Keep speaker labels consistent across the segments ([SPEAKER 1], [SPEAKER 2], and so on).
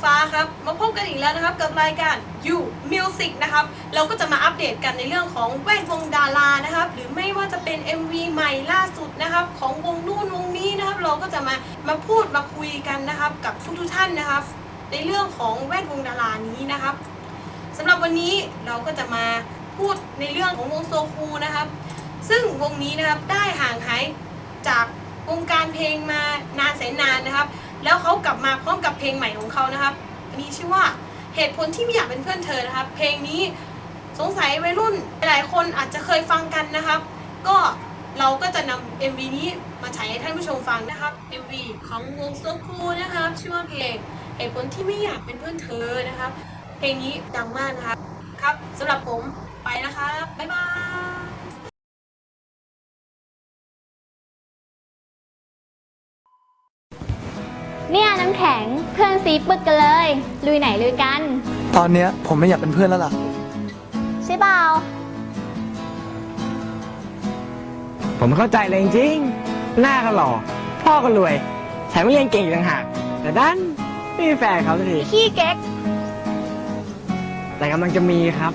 [SPEAKER 1] ม VJ ฟ้าครับ มาพบกันอีกแล้วนะครับกับรายการ You Music นะครับ เราก็จะมาอัปเดตกันในเรื่องของแวดวงดารานะครับ หรือไม่ว่าจะเป็น MV ใหม่ล่าสุดนะครับ ของวงนู่นวงนี้นะครับ เราก็จะมามาพูดมาคุยกันนะครับ กับทุกๆท่านนะครับ ในเรื่องของแวดวงดารานี้นะครับสำหรับวันนี้เราก็จะมาพูดในเรื่องของวงโซคูนะครับ ซึ่งวงนี้นะครับได้ห่างหายจากวงการเพลงมานานแสนนานนะครับ แล้วเขากลับมาพร้อมกับเพลงใหม่ของเขานะครับมีชื่อว่าเหตุผลที่ไม่อยากเป็นเพื่อนเธอนะครับ เพลงนี้สงสัยวัยรุ่นหลายคนอาจจะเคยฟังกันนะครับ ก็เราก็จะนำ MV นี้มาฉายให้ท่านผู้ชมฟังนะครับ MV ของวงโซคูนะครับ ชื่อว่าเพลงเหตุผลที่ไม่อยากเป็นเพื่อนเธอนะครับ เพลงนี้ดังมากนะครับ ครับสำหรับผมไปนะครับบ๊ายบาย
[SPEAKER 2] นี่ยน้ำแข็งเพื่อนซีปึกกันเลย ลุยไหนลุยกัน
[SPEAKER 3] ตอนเนี้ยผมไม่อยากเป็นเพื่อนแล้วล่ะ
[SPEAKER 2] ใช่เปล่า
[SPEAKER 4] ผมเข้าใจเลยจริงๆหน้าก็หล่อ พ่อก็รวยแถมไม่เรียนเก่งอีกต่างหาก แต่ดันไม่มีแฟนเขาสักที
[SPEAKER 2] ขี้เก๊ก
[SPEAKER 4] แต่กำลังจะมีครับ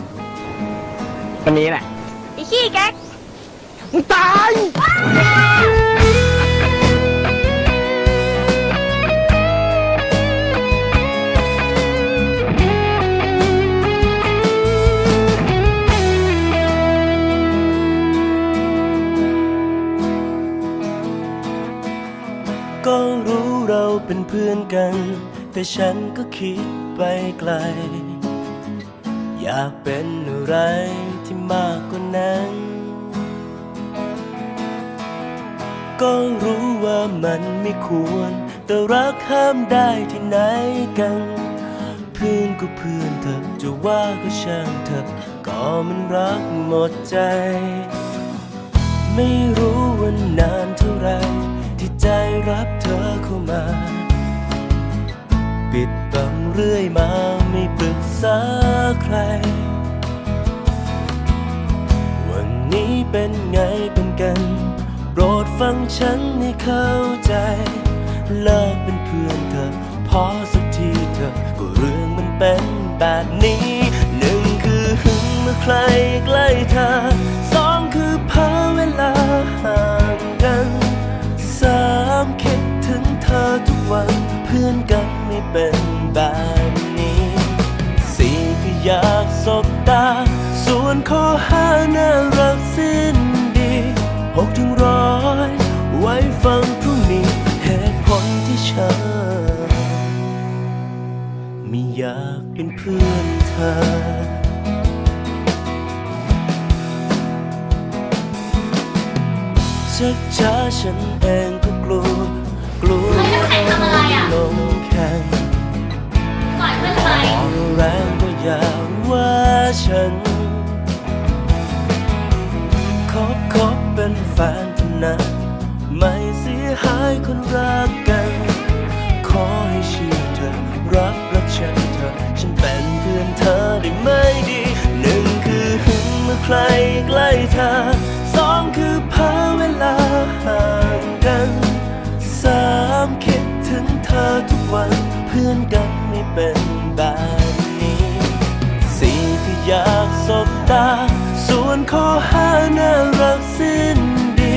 [SPEAKER 4] วันนี้แหละ
[SPEAKER 2] อีขี้เก๊ก
[SPEAKER 4] มึงตาย
[SPEAKER 5] ก็รู้เราเป็นเพื่อนกัน แต่ฉันก็คิดไปไกล อยากเป็นอะไรที่มากกว่านั้น ก็รู้ว่ามันไม่ควร แต่รักห้ามได้ที่ไหนกัน เพื่อนก็เพื่อนเถอจะว่าก็ช่างเถอะก็มันรักหมดใจ ไม่ รับเธอเข้ามา ปิดบังเรื่อยมาไม่ปรึกษาใคร วันนี้เป็นไงเป็นกัน โปรดฟังฉันให้เข้าใจ เลิกเป็นเพื่อนเธอ พอสักทีเถอก็เรื่องมันเป็นแบบนี้ หนึ่งคือหึงเมื่อใครใกล้เธอ ห้าน่ารักสิ้นดีหกถึงร้อยไว้ฟังพรุ่งนี้เหตุผลที่ฉันไม่อยากเป็นเพื่อนเธอชักช้าฉันเองก็กลัว กลัว
[SPEAKER 2] เฮ้ยน้ำแข็งทำอะไรอะ
[SPEAKER 5] ลงแข่ง วันเพื่อนกันไม่เป็นแบบนี้สี่คืออยากสบตา ส่วนข้อห้าน่ารักสิ้นดี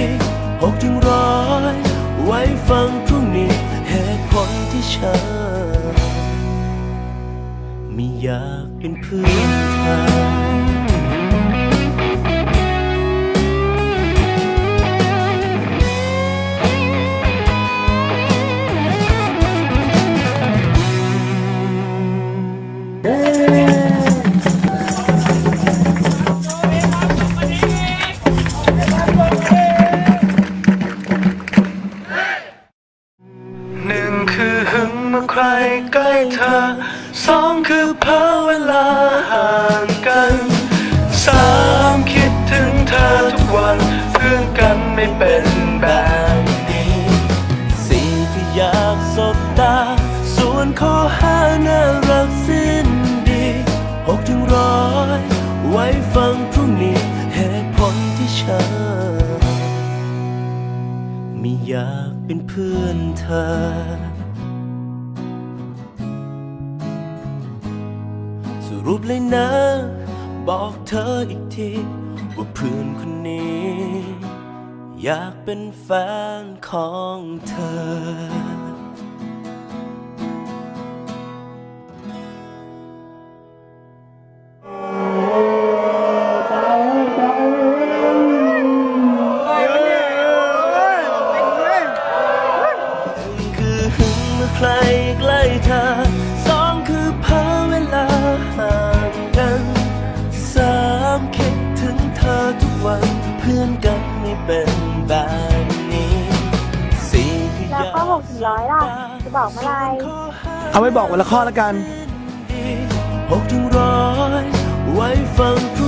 [SPEAKER 5] หกถึงร้อยไว้ฟังพรุ่งนี้เหตุผลที่ฉันไม่อยากเป็นเพื่อนเธอ สามคิดถึงเธอทุกวันเพื่อนกันไม่เป็นแบบนี้สี่ก็อยากสบตา ส่วนข้อห้าน่ารักสิ้นดีหกถึงร้อยไว้ฟังพรุ่งนี้เหตุผลที่ฉันไม่อยากเป็นเพื่อนเธอรูปเลยนะ บอกเธออีกที ว่าเพื่อนคนนี้ อยากเป็นแฟนของเธอคือหึงเมื่อใครใกล้เธอ พื่อนกันไม่เป็นแบบนี้สี่คือ
[SPEAKER 6] แล้วข้อหกถึงร้อยล่ะ จะบอกเมื่อไหร
[SPEAKER 3] เอาไว้บอกวันละข้อละกัน
[SPEAKER 5] หกถึงร้อยไว้ฟังพรุ่